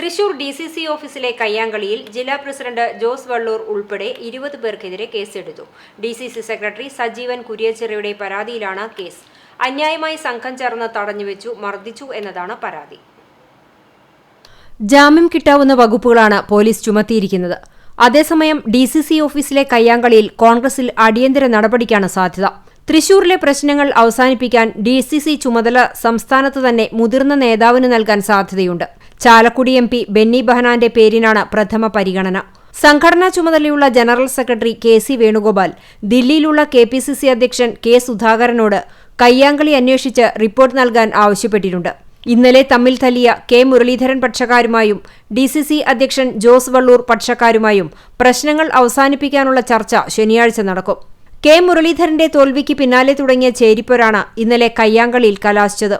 Thrissur D C C ഓഫീസിലെ കയ്യാങ്കളിയിൽ ജില്ലാ president Jose Vallur ഉൾപ്പെടെ ഇരുപത് പേർക്കെതിരെ കേസെടുത്തു. D C C secretary Sajeevan കുര്യച്ചിറയുടെ പരാതിയിലാണ് കേസ്. അന്യായമായി സംഘം ചേർന്ന് തടഞ്ഞുവെച്ചു മർദ്ദിച്ചു എന്നതാണ് പരാതി. ജാമ്യം കിട്ടാവുന്ന വകുപ്പുകളാണ് പോലീസ് ചുമത്തിയിരിക്കുന്നത്. അതേസമയം ഡി സി സി ഓഫീസിലെ കയ്യാങ്കളിയിൽ കോൺഗ്രസിൽ അടിയന്തര നടപടിക്കാണ് സാധ്യത. തൃശൂരിലെ പ്രശ്നങ്ങൾ അവസാനിപ്പിക്കാൻ ഡി സി സി ചുമതല സംസ്ഥാനത്ത് തന്നെ മുതിർന്ന നേതാവിന് നൽകാൻ സാധ്യതയുണ്ട്. ചാലക്കുടി എം പി ബെന്നി ബഹനാന്റെ പേരിനാണ് പ്രഥമ പരിഗണന. സംഘടനാ ചുമതലയുള്ള general secretary K C Venugopal ദില്ലിയിലുള്ള K P C C അധ്യക്ഷൻ കെ സുധാകരനോട് കയ്യാങ്കളി അന്വേഷിച്ച് റിപ്പോർട്ട് നൽകാൻ ആവശ്യപ്പെട്ടിട്ടുണ്ട്. ഇന്നലെ തമ്മിൽ തല്ലിയ കെ മുരളീധരൻ പക്ഷക്കാരുമായും ഡി സി സി അധ്യക്ഷൻ ജോസ് വള്ളൂർ പക്ഷക്കാരുമായും പ്രശ്നങ്ങൾ അവസാനിപ്പിക്കാനുള്ള ചർച്ച ശനിയാഴ്ച നടക്കും. കെ മുരളീധരന്റെ തോൽവിക്ക് പിന്നാലെ തുടങ്ങിയ ചേരിപ്പോരാണ് ഇന്നലെ കയ്യാങ്കളിയിൽ കലാശിച്ചത്.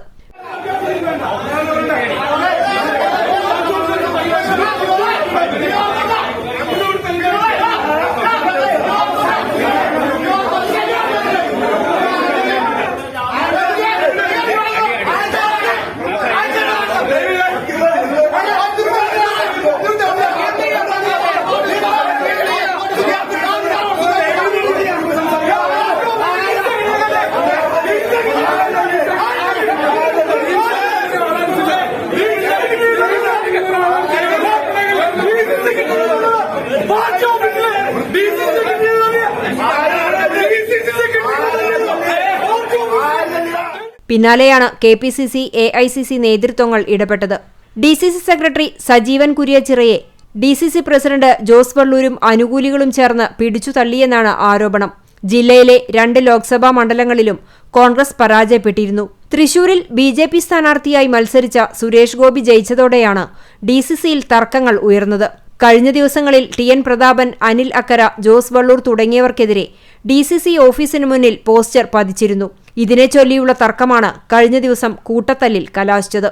പിന്നാലെയാണ് K P C C A I C C നേതൃത്വങ്ങൾ ഇടപെട്ടത്. D C C secretary Sajeevan കുര്യച്ചിറയെ D C C president Jose വള്ളൂരും അനുകൂലികളും ചേർന്ന് പിടിച്ചു തള്ളിയെന്നാണ് ആരോപണം. ജില്ലയിലെ രണ്ട് ലോക്സഭാ മണ്ഡലങ്ങളിലും കോൺഗ്രസ് പരാജയപ്പെട്ടിരുന്നു. തൃശൂരിൽ ബി ജെ പി സ്ഥാനാർത്ഥിയായി മത്സരിച്ച സുരേഷ് ഗോപി ജയിച്ചതോടെയാണ് ഡി സി സിയിൽ തർക്കങ്ങൾ ഉയർന്നത്. കഴിഞ്ഞ ദിവസങ്ങളിൽ ടി എൻ പ്രതാപൻ അനിൽ അക്കര ജോസ് വള്ളൂർ തുടങ്ങിയവർക്കെതിരെ ഡി സി സി ഓഫീസിന് മുന്നിൽ പോസ്റ്റർ പതിച്ചിരുന്നു. ഇതിനെ ചൊല്ലിയുള്ള തർക്കമാണ് കഴിഞ്ഞ ദിവസം കൂട്ടത്തല്ലിൽ കലാശിച്ചത്.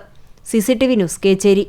CCTV news Kechery.